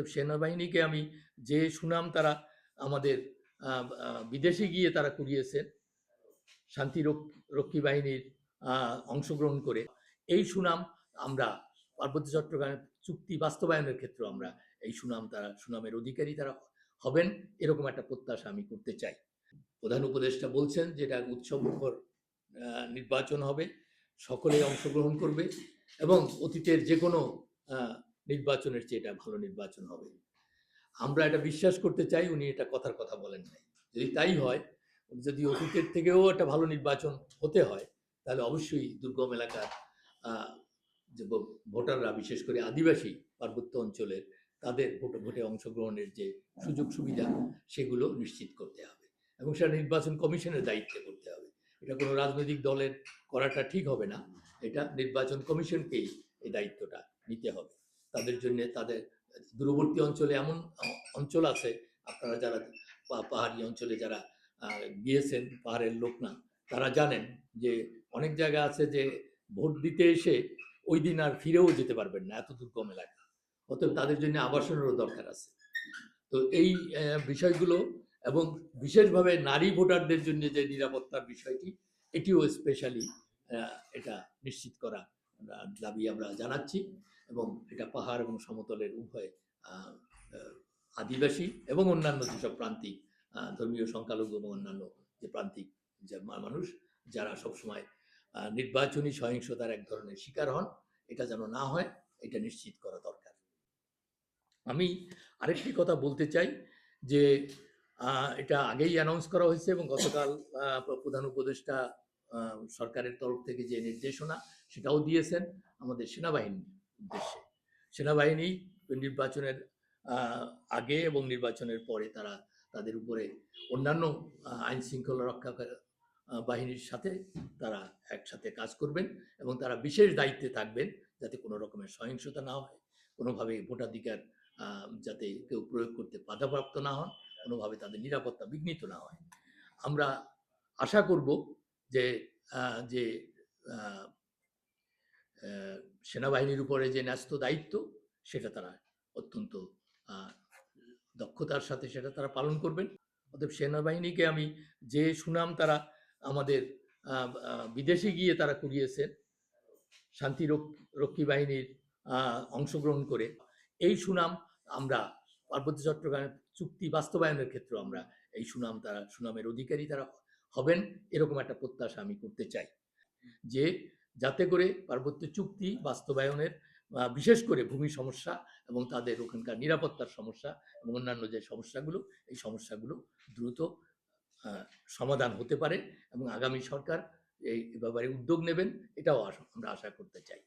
অতএব সেনাবাহিনীকে আমি যে সুনাম তারা আমাদের বিদেশে গিয়ে তারা কুড়িয়েছেন শান্তি রক্ষী বাহিনীর অংশগ্রহণ করে, এই সুনাম আমরা পার্বত্য চট্টগ্রামের চুক্তি বাস্তবায়নের ক্ষেত্রে আমরা এই সুনাম তারা, সুনামের অধিকারী তারা হবেন, এরকম একটা প্রত্যাশা আমি করতে চাই। প্রধান উপদেষ্টা বলছেন যেটা উৎসব মুখর নির্বাচন হবে, সকলে অংশগ্রহণ করবে এবং অতীতের যে কোনো নির্বাচনের চেয়ে এটা ভালো নির্বাচন হবে। আমরা এটা বিশ্বাস করতে চাই, উনি এটা কথার কথা বলেন নাই। যদি তাই হয়, যদি অতীতের থেকেও একটা ভালো নির্বাচন হতে হয়, তাহলে অবশ্যই দুর্গম এলাকার যে ভোটাররা, বিশেষ করে আদিবাসী পার্বত্য অঞ্চলের, তাদের ভোট, ভোটে অংশগ্রহণের যে সুযোগ সুবিধা, সেগুলো নিশ্চিত করতে হবে। এবং সেটা নির্বাচন কমিশনের দায়িত্বে করতে হবে। এটা কোনো রাজনৈতিক দলের করাটা ঠিক হবে না। এটা নির্বাচন কমিশনকেই এই দায়িত্বটা নিতে হবে। তাদের জন্য তাদের, দূরবর্তী অঞ্চলে এমন অঞ্চল আছে, আপনারা যারা পাহাড়ি অঞ্চলে যারা গিয়েছেন, পাহাড়ের লোক না, তারা জানেন যে অনেক জায়গা আছে যে ভোট দিতে এসে ওই দিন আর ফিরেও যেতে পারবেন না এত দুর্গম এলাকা অতএব তাদের জন্য আবাসনেরও দরকার আছে। তো এই বিষয়গুলো এবং বিশেষভাবে নারী ভোটারদের জন্য যে নিরাপত্তার বিষয়টি, এটিও স্পেশালি এটা নিশ্চিত করা দাবি আমরা জানাচ্ছি এবং এটা পাহাড় এবং সমতলের উভয় আদিবাসী এবং অন্যান্য যেসব প্রান্তিক ধর্মীয় সংখ্যালঘু এবং অন্যান্য যে প্রান্তিক যে মানুষ, যারা সবসময় নির্বাচনী সহিংসতার এক ধরনের শিকার হন, এটা যেন না হয়, এটা নিশ্চিত করা দরকার। আমি আরেকটি কথা বলতে চাই যে এটা আগেই অ্যানাউন্স করা হয়েছে এবং গতকাল প্রধান উপদেষ্টা সরকারের তরফ থেকে যে নির্দেশনা সেটাও দিয়েছেন আমাদের সেনাবাহিনীর উদ্দেশ্যে। সেনাবাহিনী নির্বাচনের আগে এবং নির্বাচনের পরে তারা তাদের উপরে অন্যান্য আইন শৃঙ্খলা রক্ষা বাহিনীর সাথে তারা একসাথে কাজ করবেন এবং তারা বিশেষ দায়িত্বে থাকবেন যাতে কোনো রকমের সহিংসতা না হয়, কোনোভাবে ভোটাধিকার যাতে কেউ প্রয়োগ করতে বাধাপ্রাপ্ত না হন, কোনোভাবে তাদের নিরাপত্তা বিঘ্নিত না হয়। আমরা আশা করব যে যে সেনাবাহিনীর উপরে যে ন্যস্ত দায়িত্ব, সেটা তারা অত্যন্ত দক্ষতার সাথে সেটা তারা পালন করবেন। অতএব সেনাবাহিনীকে আমি যে সুনাম তারা আমাদের বিদেশে গিয়ে তারা কুড়িয়েছেন, শান্তি রক্ষী বাহিনীর অংশগ্রহণ করে, এই সুনাম আমরা পার্বত্য চট্টগ্রামের চুক্তি বাস্তবায়নের ক্ষেত্রে আমরা এই সুনাম তারা, সুনামের অধিকারী তারা হবেন এরকম একটা প্রত্যাশা আমি করতে চাই। যে যাতে করে পার্বত্য চুক্তি বাস্তবায়নের বিশেষ করে ভূমি সমস্যা এবং তাদের ওখানকার নিরাপত্তার সমস্যা এবং অন্যান্য যে সমস্যাগুলো, এই সমস্যাগুলো দ্রুত সমাধান হতে পারে এবং আগামী সরকার এই ব্যাপারে উদ্যোগ নেবেন, এটাও আমরা আশা করতে চাই।